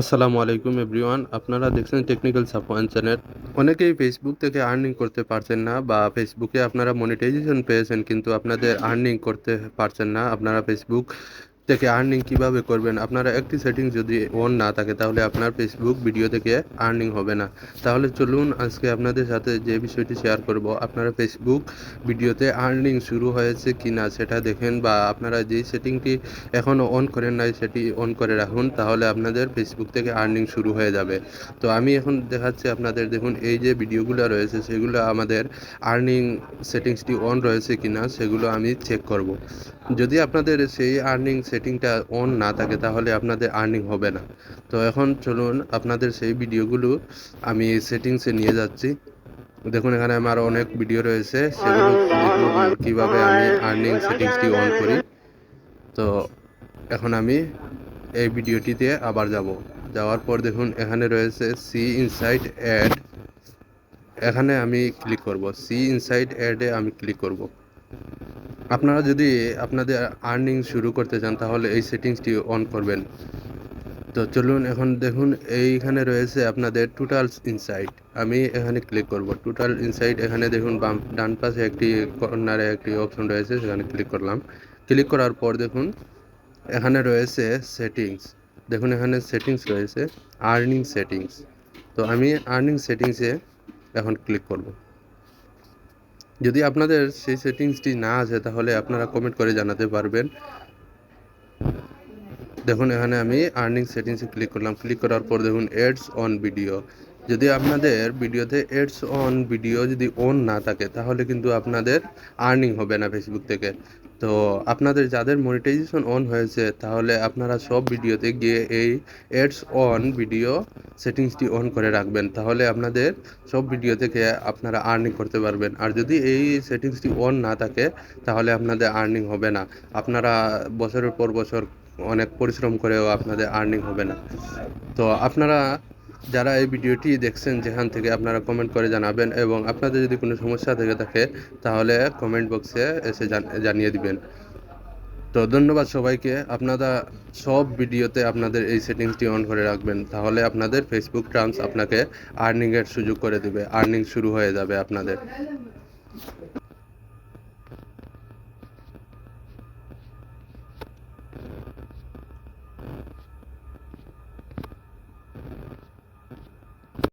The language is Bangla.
আসসালামু আলাইকুম এভরিওয়ান, আপনারা দেখছেন টেকনিক্যাল সাপোয়ান চ্যানেল। অনেকেই ফেসবুক থেকে আর্নিং করতে পারছেন না বা ফেসবুকে আপনারা মনিটাইজেশন পেয়েছেন, কিন্তু আপনাদের আর্নিং করতে পারছেন না। আপনারা ফেসবুক থেকে আর্নিং কীভাবে করবেন? আপনারা একটি সেটিং যদি অন না থাকে, তাহলে আপনার ফেসবুক ভিডিও থেকে আর্নিং হবে না। তাহলে চলুন আজকে আপনাদের সাথে যে বিষয়টি শেয়ার করব, আপনারা ফেসবুক ভিডিওতে আর্নিং শুরু হয়েছে কি না সেটা দেখেন বা আপনারা যেই সেটিংটি এখনও অন করেন নাই, সেটি অন করে রাখুন, তাহলে আপনাদের ফেসবুক থেকে আর্নিং শুরু হয়ে যাবে। তো আমি এখন দেখাচ্ছি আপনাদের, দেখুন, এই যে ভিডিওগুলো রয়েছে, সেগুলো আমাদের আর্নিং সেটিংসটি অন রয়েছে কি না সেগুলো আমি চেক করব। যদি আপনাদের সেই আর্নিং সেটিংটা অন না থাকে তাহলে আপনাদের আর্নিং হবে না। তো এখন চলুন আপনাদের সেই ভিডিওগুলো আমি সেটিংসে নিয়ে যাচ্ছি। দেখুন, এখানে আমার অনেক ভিডিও রয়েছে। সেগুলো কীভাবে আমি আর্নিং সেটিংসটি অন করি। তো এখন আমি এই ভিডিওটিতে আবার যাব। যাওয়ার পর দেখুন, এখানে রয়েছে সি ইনসাইট অ্যাড এখানে আমি ক্লিক করব। সি ইনসাইট অ্যাডে আমি ক্লিক করব। আপনারা যদি আপনাদের আর্নিং শুরু করতে চান, তাহলে এই সেটিংসটি অন করবেন। তো চলুন এখন দেখুন, এইখানে রয়েছে আপনাদের টোটাল ইনসাইট আমি এখানে ক্লিক করব। টোটাল ইনসাইট এখানে দেখুন, বাম, ডান পাশে একটি কর্নারে একটি অপশন রয়েছে, সেখানে ক্লিক করলাম। ক্লিক করার পর দেখুন, এখানে রয়েছে সেটিংস দেখুন, এখানে সেটিংস রয়েছে আর্নিং সেটিংস তো আমি আর্নিং সেটিংসে এখন ক্লিক করব। যদি আপনাদের সেই সেটিংসটি না আছে, তাহলে আপনারা কমেন্ট করে জানাতে পারবেন। দেখুন, এখানে আমি আর্নিং সেটিংসে ক্লিক করলাম। ক্লিক করার পর দেখুন এডস অন ভিডিও যদি আপনাদের ভিডিওতে এডস অন ভিডিও যদি অন না থাকে, তাহলে কিন্তু আপনাদের আর্নিং হবে না ফেসবুক থেকে। তো আপনাদের যাদের মনিটাইজেশন অন হয়েছে, তাহলে আপনারা সব ভিডিওতে গিয়ে এই এডস অন ভিডিও সেটিংসটি অন করে রাখবেন, তাহলে আপনাদের সব ভিডিও থেকে আপনারা আর্নিং করতে পারবেন। আর যদি এই সেটিংসটি অন না থাকে, তাহলে আপনাদের আর্নিং হবে না। আপনারা বছরের পর বছর অনেক পরিশ্রম করেও আপনাদের আর্নিং হবে না। তো আপনারা যারা এই ভিডিওটি দেখছেন, যেখান থেকে আপনারা কমেন্ট করে জানাবেন এবং আপনাদের যদি কোনো সমস্যা থেকে থাকে, তাহলে কমেন্ট বক্সে এসে জানিয়ে দিবেন। তো ধন্যবাদ সবাইকে। আপনারা সব ভিডিওতে আপনাদের এই সেটিংসটি অন করে রাখবেন, তাহলে আপনাদের ফেসবুক ট্রান্স আপনাকে আর্নিংয়ের সুযোগ করে দেবে। আর্নিং শুরু হয়ে যাবে আপনাদের।